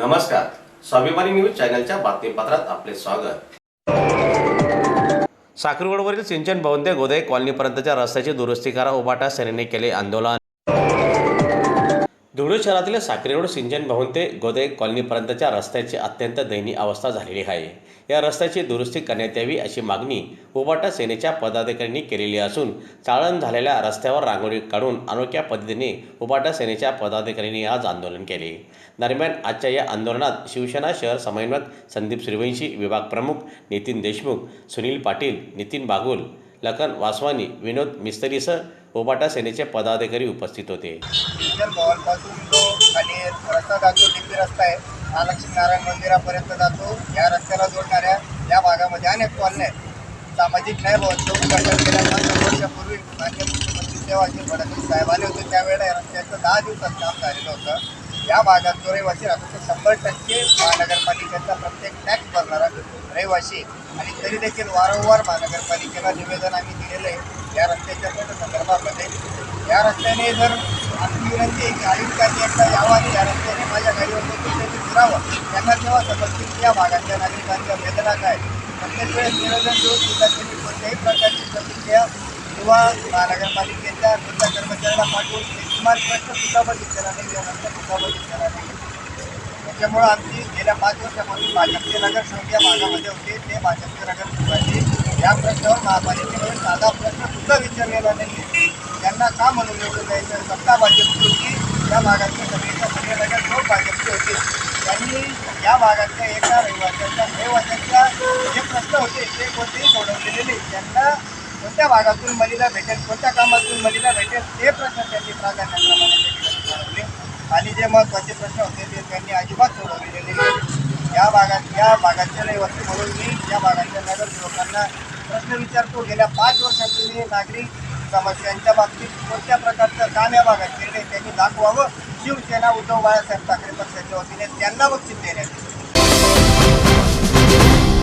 नमस्कार. स्वाभिमानी न्यूज चॅनलच्या बातमीपत्रात आपले स्वागत. साखरगडवरील सिंचन भवन ते गोदय कॉलनीपर्यंतच्या रस्त्याची दुरुस्ती करा उबाटा सेनेने केले आंदोलन. धुळे शहरातील साक्री रोड सिंचन भवन ते गोदय कॉलनीपर्यंतच्या रस्त्याची अत्यंत दयनीय अवस्था झालेली आहे. या रस्त्याची दुरुस्ती करण्यात यावी अशी मागणी उबाटा सेनेच्या पदाधिकाऱ्यांनी केलेली असून चाळण झालेल्या रस्त्यावर रांगोळी काढून अनोख्या पद्धतीने उबाटा सेनेच्या पदाधिकाऱ्यांनी आज आंदोलन केले. दरम्यान आजच्या या आंदोलनात शिवसेना शहर समन्वयक संदीप श्रीवंशी विभाग प्रमुख नितीन देशमुख सुनील पाटील नितीन बागुल लखन वासवानी विनोद मिस्त्रीसह ओबाटा सेनेचे पदाधिकारी उपस्थित होते. सिंचन जो खाली रस्ता जातो डिपी रस्ता आहे. महालक्ष्मी नारायण मंदिरापर्यंत जातो. या रस्त्याला जोडणाऱ्या या भागामध्ये अनेक कॉलन्या आहेत. सामाजिक न्याय भवनचं पाच वर्षापूर्वी मान्य मुख्यमंत्री देवाजी फडणवीस साहेब आले होते. त्यावेळेला या रस्त्याचं दहा दिवसात काम झालेलं होतं. या भागात जो रहिवासी राहतो तो शंभर टक्के महानगरपालिकेचा प्रत्येक टॅक्स भरणारा रहिवासी आणि तरी देखील वारंवार महानगरपालिकेला निवेदन आम्ही दिलेलं आहे. या रस्त्याच्या संदर्भामध्ये. या रस्त्याने जर आमची विनंती आहे की आयुक्तांनी एकदा यावं आणि या रस्त्याने माझ्या गाडीवर करावं त्यांनी फिरावं त्यांना तेव्हा समजतील या भागातल्या नागरिकांच्या वेदना काय प्रत्येक वेळेस निवेदन देऊन सुद्धा त्यांनी कोणत्याही प्रकारची प्रतिक्रिया किंवा महानगरपालिकेच्या तुमच्या कर्मचाऱ्याला पाठवून ते किमान प्रश्न सुद्धा बघितलेला नाही या रस्ता सुद्धा बघितलेला नाही. त्याच्यामुळं आमची गेल्या पाच वर्षापासून भाजपचे नगरसेवक या भागामध्ये होते ते भाजपचे नगरसेवकांनी या प्रश्नावर महापालिकेमध्ये साधा प्रश्न सुद्धा विचारलेला नाही त्यांना का म्हणून निवडून द्यायचं? सत्ता भाजपची होती या भागातल्या सगळेच्या सगळे नगरसेवक भाजपचे होते. त्यांनी या भागातल्या एका रहिवाशाच्या रहिवाशाच्या जे प्रश्न होते ते कोणतेही सोडवलेले नाही. त्यांना कोणत्या भागातून मलीला भेटेल कोणत्या कामातून मलीला भेटेल ते प्रश्न त्यांनी प्राधान्यक्रमाने जे महत्त्वाचे प्रश्न होते ते त्यांनी अजिबात सोडवलेले नाही. या भागात या भागाचे रहिवासी म्हणून मी या भागातल्या नगरसेवकांना प्रश्न विचारतो. गेल्या पाच वर्षापूर्वी नागरिक समस्यांच्या बाबतीत कोणत्या प्रकारचं काम या भागात केले त्यांनी दाखवावं. शिवसेना उद्धव बाळासाहेब ठाकरे पक्षाच्या वतीने त्यांना बक्षीस देण्यात